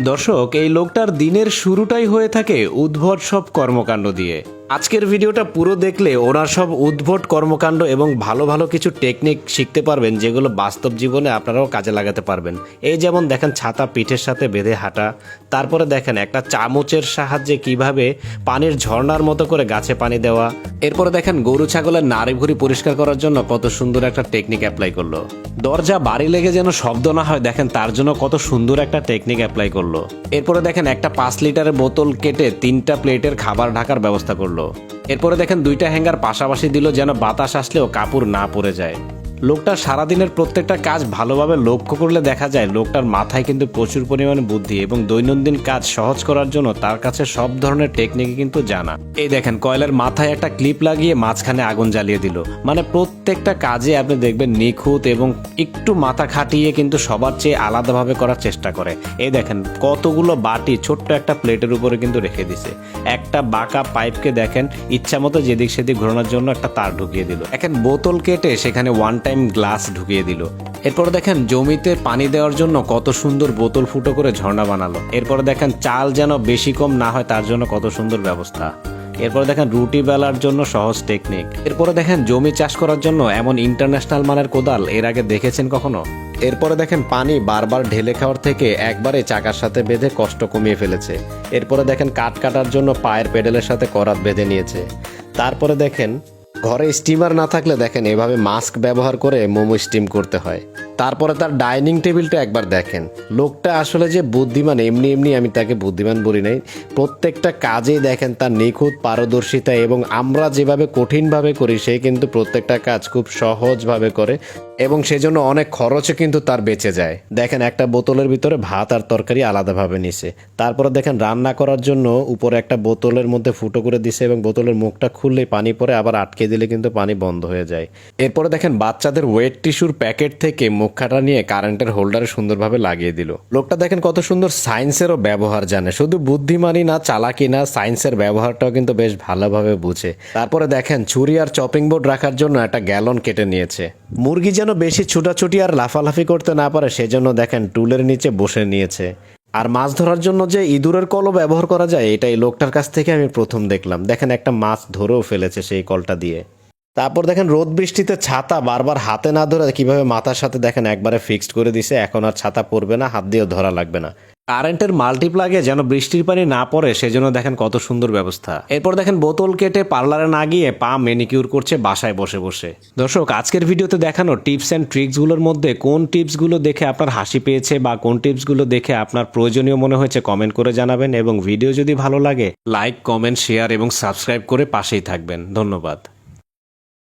দর্শক এই লোকটার দিনের শুরুটাই হয়ে থাকে উদ্ভট সব কর্মকাণ্ড দিয়ে। আজকের ভিডিওটা পুরো দেখলে ওনার সব উদ্ভট কর্মকাণ্ড এবং ভালো ভালো কিছু টেকনিক শিখতে পারবেন, যেগুলো বাস্তব জীবনে আপনারাও কাজে লাগাতে পারবেন। এই যেমন দেখেন ছাতা পিঠের সাথে বেঁধে হাঁটা, তারপরে দেখেন একটা চামচের সাহায্যে কীভাবে পানির ঝর্ণার মতো করে গাছে পানি দেওয়া, এরপরে দেখেন গরু ছাগলের নাড়ি ভুড়ি পরিষ্কার করার জন্য কত সুন্দর একটা টেকনিক অ্যাপ্লাই করল। দরজা বাড়ি লেগে যেন শব্দ না হয়, দেখেন তার জন্য কত সুন্দর একটা টেকনিক অ্যাপ্লাই করল। এরপরে দেখেন একটা পাঁচ লিটারের বোতল কেটে তিনটা প্লেটের খাবার ঢাকার ব্যবস্থা করল। এরপরে দেখেন দুইটা হ্যাঙ্গার পাশাপাশি দিল যেন বাতাস আসলেও কাপড় না পড়ে যায়। লোকটার সারাদিনের প্রত্যেকটা কাজ ভালোভাবে লক্ষ্য করলে দেখা যায় লোকটার মাথায় কিন্তু প্রচুর পরিমাণে বুদ্ধি এবং দৈনন্দিন কাজ সহজ করার জন্য তার কাছে সব ধরনের টেকনিকই কিন্তু জানা। এই দেখেন, কয়লার মাথায় একটা ক্লিপ লাগিয়ে মাঝখানে আগুন জ্বালিয়ে দিল। মানে প্রত্যেকটা কাজে আপনি দেখবেন নিখুঁত এবং একটু মাথা খাটিয়ে কিন্তু সবার চেয়ে আলাদাভাবে করার চেষ্টা করে। এই দেখেন, কতগুলো বাটি ছোট্ট একটা প্লেটের উপরে কিন্তু রেখে দিছে। একটা বাঁকা পাইপকে দেখেন ইচ্ছা মতো যেদিক সেদিক ঘোরানোর জন্য একটা তার ঢুকিয়ে দিল। এখন বোতল কেটে সেখানে ওয়ান টাইম গ্লাস ঢুকিয়ে দিল। এরপর দেখেন জমিতে পানি দেওয়ার জন্য কত সুন্দর বোতল ফুটো করে ঝর্ণা বানালো। এরপরে দেখেন চাল যেন বেশি কম না হয় তার জন্য কত সুন্দর ব্যবস্থা। এরপরে দেখেন রুটি বেলার জন্য সহজ টেকনিক এরপরে দেখেন জমি চাষ করার জন্য এমন ইন্টারন্যাশনাল মানের কোদাল এর আগে দেখেছেন কখনো? এরপরে দেখেন পানি বারবার ঢেলে খাওয়ার থেকে একবারে চাকার সাথে বেঁধে কষ্ট কমিয়ে ফেলেছে। এরপরে দেখেন কাঠ কাটার জন্য পায়ের পেডেলের সাথে করাত বেঁধে নিয়েছে। তারপরে দেখেন ঘরে স্টিমার না থাকলে দেখেন এভাবে মাস্ক ব্যবহার করে মোমো স্টিম করতে হয়। তারপরে তার ডাইনিং টেবিলটা একবার দেখেন। লোকটা আসলে যে বুদ্ধিমান, এমনি এমনি আমি তাকে বুদ্ধিমান বলি নাই। প্রত্যেকটা কাজেই দেখেন তার নিখুঁত পারদর্শিতা এবং আমরা যেভাবে কঠিনভাবে করি, সে কিন্তু প্রত্যেকটা কাজ খুব সহজভাবে করে এবং সেজন্য অনেক খরচও কিন্তু তার বেঁচে যায়। দেখেন, একটা বোতলের ভিতরে ভাত আর তরকারি আলাদাভাবে নিছে। তারপরে দেখেন, রান্না করার জন্য উপরে একটা বোতলের মধ্যে ফুটো করে দিছে এবং বোতলের মুখটা খুললেই পানি পরে আবার আটকে দিলে কিন্তু পানি বন্ধ হয়ে যায়। এরপরে দেখেন, বাচ্চাদের ওয়েট টিস্যুর প্যাকেট থেকে মুখাটা নিয়ে কারেন্টের হোল্ডারে সুন্দরভাবে লাগিয়ে দিল। লোকটা দেখেন কত সুন্দর সায়েন্সেরও ব্যবহার জানে। শুধু বুদ্ধিমানই না, চালাকি না সায়েন্সের ব্যবহারটাও কিন্তু বেশ ভালোভাবে বুঝে। তারপরে দেখেন ছুরি আর চপিং বোর্ড রাখার জন্য একটা গ্যালন কেটে নিয়েছে। মুরগি যেন বেশি ছুটাছুটি আর লাফালাফি করতে না পারে, সেজন্য দেখেন, টুলের নিচে বসে নিয়েছে। আর মাছ ধরার জন্য যে ইঁদুরের কলও ব্যবহার করা যায় এটা এই লোকটার কাছ থেকে আমি প্রথম দেখলাম। দেখেন, একটা মাছ ধরেও ফেলেছে সেই কলটা দিয়ে। তারপর দেখেন রোদ বৃষ্টিতে ছাতা বারবার হাতে না ধরে কীভাবে মাথার সাথে দেখেন একবারে ফিক্সড করে দিছে, এখন আর ছাতা পড়বে না, হাত দিয়েও ধরা লাগবে না। কারেন্টের মাল্টিপ্লাগে যেন বৃষ্টির পানি না পড়ে, সেজন্য দেখেন কত সুন্দর ব্যবস্থা। এরপর দেখেন বোতল কেটে পার্লারে না গিয়ে পা মেনিকিউর করছে বাসায় বসে বসে। দর্শক, আজকের ভিডিওতে দেখানো টিপস অ্যান্ড ট্রিক্সগুলোর মধ্যে কোন টিপসগুলো দেখে আপনার হাসি পেয়েছে বা কোন টিপসগুলো দেখে আপনার প্রয়োজনীয় মনে হয়েছে কমেন্ট করে জানাবেন এবং ভিডিও যদি ভালো লাগে লাইক কমেন্ট শেয়ার এবং সাবস্ক্রাইব করে পাশেই থাকবেন। ধন্যবাদ।